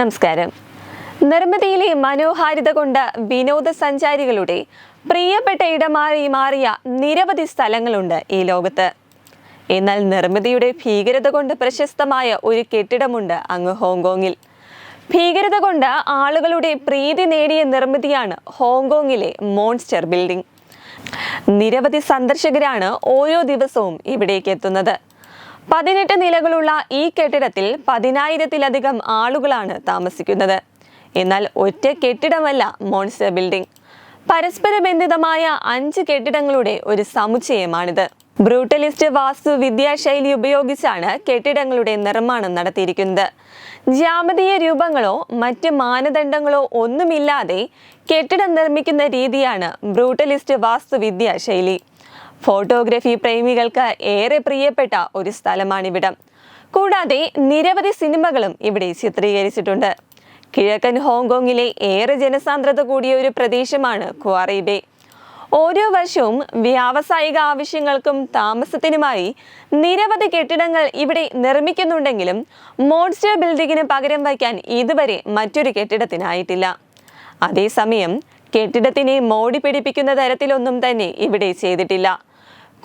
നമസ്കാരം. നിർമ്മിതിയിലെ മനോഹാരിത കൊണ്ട് വിനോദസഞ്ചാരികളുടെ പ്രിയപ്പെട്ട ഇടമായി മാറിയ നിരവധി സ്ഥലങ്ങളുണ്ട് ഈ ലോകത്ത്. എന്നാൽ നിർമ്മിതിയുടെ ഭീകരത കൊണ്ട് പ്രശസ്തമായ ഒരു കെട്ടിടമുണ്ട് അങ്ങ് ഹോങ്കോങ്ങിൽ. ഭീകരത കൊണ്ട് ആളുകളുടെ പ്രീതി നേടിയ നിർമ്മിതിയാണ് ഹോങ്കോങ്ങിലെ മോൺസ്റ്റർ ബിൽഡിംഗ്. നിരവധി സന്ദർശകരാണ് ഓരോ ദിവസവും ഇവിടേക്ക് എത്തുന്നത്. പതിനെട്ട് നിലകളുള്ള ഈ കെട്ടിടത്തിൽ പതിനായിരത്തിലധികം ആളുകളാണ് താമസിക്കുന്നത്. എന്നാൽ ഒറ്റ കെട്ടിടമല്ല മോൺസ്റ്റർ ബിൽഡിംഗ്. പരസ്പര ബന്ധിതമായ അഞ്ച് കെട്ടിടങ്ങളുടെ ഒരു സമുച്ചയമാണിത്. ബ്രൂട്ടലിസ്റ്റ് വാസ്തു വിദ്യാശൈലി ഉപയോഗിച്ചാണ് കെട്ടിടങ്ങളുടെ നിർമ്മാണം നടത്തിയിരിക്കുന്നത്. ജാമതീയ രൂപങ്ങളോ മറ്റ് മാനദണ്ഡങ്ങളോ ഒന്നുമില്ലാതെ കെട്ടിടം നിർമ്മിക്കുന്ന രീതിയാണ് ബ്രൂട്ടലിസ്റ്റ് വാസ്തുവിദ്യാ ശൈലി ഫോട്ടോഗ്രഫി പ്രേമികൾക്ക് ഏറെ പ്രിയപ്പെട്ട ഒരു സ്ഥലമാണിവിടം. കൂടാതെ നിരവധി സിനിമകളും ഇവിടെ ചിത്രീകരിച്ചിട്ടുണ്ട്. കിഴക്കൻ ഹോങ്കോങ്ങിലെ ഏറെ ജനസാന്ദ്രത കൂടിയ ഒരു പ്രദേശമാണ് ക്വാറി ബേ ഓരോ വർഷവും വ്യാവസായിക ആവശ്യങ്ങൾക്കും താമസത്തിനുമായി നിരവധി കെട്ടിടങ്ങൾ ഇവിടെ നിർമ്മിക്കുന്നുണ്ടെങ്കിലും മോൺസ്റ്റർ ബിൽഡിങ്ങിന് പകരം വയ്ക്കാൻ ഇതുവരെ മറ്റൊരു കെട്ടിടത്തിനായിട്ടില്ല. അതേസമയം കെട്ടിടത്തിനെ മോടി പിടിപ്പിക്കുന്ന തരത്തിലൊന്നും തന്നെ ഇവിടെ ചെയ്തിട്ടില്ല.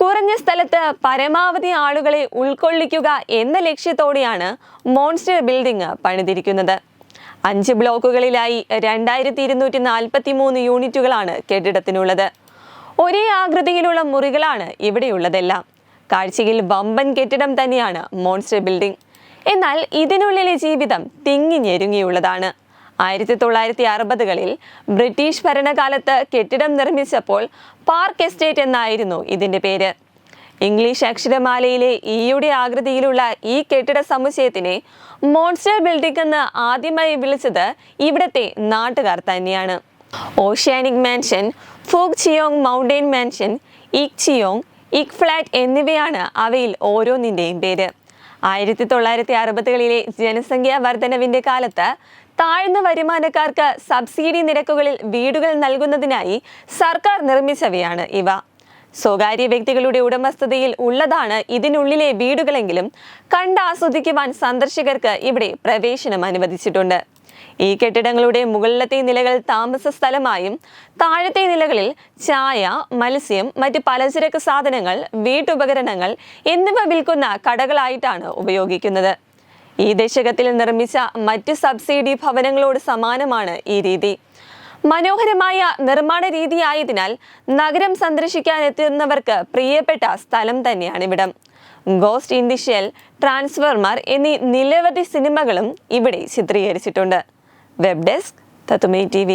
കുറഞ്ഞ സ്ഥലത്ത് പരമാവധി ആളുകളെ ഉൾക്കൊള്ളിക്കുക എന്ന ലക്ഷ്യത്തോടെയാണ് മോൺസ്റ്റർ ബിൽഡിംഗ് പണിതിരിക്കുന്നത്. അഞ്ച് ബ്ലോക്കുകളിലായി രണ്ടായിരത്തി ഇരുന്നൂറ്റി നാൽപ്പത്തി മൂന്ന് യൂണിറ്റുകളാണ് കെട്ടിടത്തിനുള്ളത്. ഒരേ ആകൃതിയിലുള്ള മുറികളാണ് ഇവിടെയുള്ളതെല്ലാം. കാഴ്ചയിൽ വമ്പൻ കെട്ടിടം തന്നെയാണ് മോൺസ്റ്റർ ബിൽഡിംഗ് എന്നാൽ ഇതിനുള്ളിലെ ജീവിതം തിങ്ങി ഞെരുങ്ങിയുള്ളതാണ്. ആയിരത്തി തൊള്ളായിരത്തി അറുപതുകളിൽ ബ്രിട്ടീഷ് ഭരണകാലത്ത് കെട്ടിടം നിർമ്മിച്ചപ്പോൾ പാർക്ക് എസ്റ്റേറ്റ് എന്നായിരുന്നു ഇതിന്റെ പേര്. ഇംഗ്ലീഷ് അക്ഷരമാലയിലെ ഈയുടെ ആകൃതിയിലുള്ള ഈ കെട്ടിട സമുച്ചയത്തിനെ മോൺസ്റ്റർ ബിൽഡിംഗ് എന്ന് ആദ്യമായി വിളിച്ചത് ഇവിടത്തെ നാട്ടുകാർ തന്നെയാണ്. Oceanic Mansion Fuk Cheong Mountain Mansion Ik Cheong Ik flat എന്നിവയാണ് അവയിൽ ഓരോന്നിന്റെയും പേര്. ആയിരത്തി തൊള്ളായിരത്തി അറുപതുകളിലെ ജനസംഖ്യാ വർധനവിന്റെ കാലത്ത് താഴ്ന്ന വരുമാനക്കാർക്ക് സബ്സിഡി നിരക്കുകളിൽ വീടുകൾ നൽകുന്നതിനായി സർക്കാർ നിർമ്മിച്ചവയാണ് ഇവ. സ്വകാര്യ വ്യക്തികളുടെ ഉടമസ്ഥതയിൽ ഉള്ളതാണ് ഇതിനുള്ളിലെ വീടുകളെങ്കിലും കണ്ടാസ്വദിക്കുവാൻ സന്ദർശകർക്ക് ഇവിടെ പ്രവേശനം അനുവദിച്ചിട്ടുണ്ട്. ഈ കെട്ടിടങ്ങളുടെ മുകളിലത്തെ നിലകൾ താമസ സ്ഥലമായും താഴത്തെ നിലകളിൽ ചായ മത്സ്യം മറ്റ് പലചരക്ക് സാധനങ്ങൾ വീട്ടുപകരണങ്ങൾ എന്നിവ വിൽക്കുന്ന കടകളായിട്ടാണ് ഉപയോഗിക്കുന്നത്. ഈ ദശകത്തിൽ നിർമ്മിച്ച മറ്റ് സബ്സിഡി ഭവനങ്ങളോട് സമാനമാണ് ഈ രീതി. മനോഹരമായ നിർമ്മാണ രീതിയായതിനാൽ നഗരം സന്ദർശിക്കാൻ എത്തുന്നവർക്ക് പ്രിയപ്പെട്ട സ്ഥലം തന്നെയാണ് ഇവിടം ഗോസ്റ്റ് ഇൻ ദി ട്രാൻസ്ഫർമർ എന്നീ നിരവധി സിനിമകളും ഇവിടെ ചിത്രീകരിച്ചിട്ടുണ്ട്. വെബ് ഡെസ്ക് തത്തുമൈ ടി